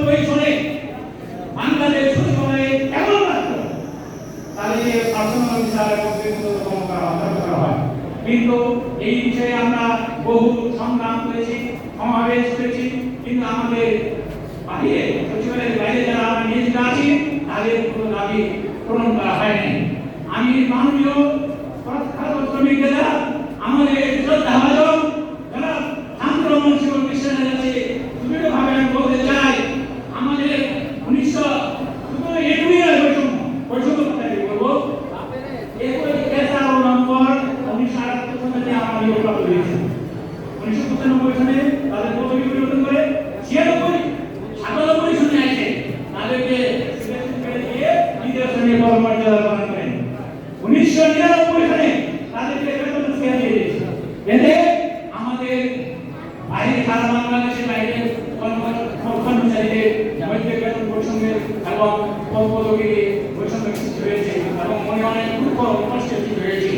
কমিশনে বাংলাদেশ সচিবালয়ে কেমন কাজ করে তাহলে শাসন বিচার এবং করা হয়। কিন্তু এই বিষয়ে আমরা বহু সংগ্রাম করেছি, সমাবেশ করেছি। কিন্তু আমাদের বাইরে সচিবালয়ের বাইরে যারা আমরা নিয়োজিত আছি, তাদের কোনো দাবি পূরণ করা হয়নি। আমি মাননীয় শ্রমিক জেলা সালে প্রাপ্ত হয়েছে উনিশশো পঁচানব্বই সালে তাদের পদবি পরিবর্তন করে ছিয়ানব্বই, সাতানব্বই সনে আসে। তাদেরকে আমাদের বাইরে, সারা বাংলাদেশের বাইরে কর্ম- কর্মচারীদের মধ্যে বেতন এবং পদপদবী বৈষম্যের এবং মনে অনেক দুঃখ কষ্টের হয়েছে।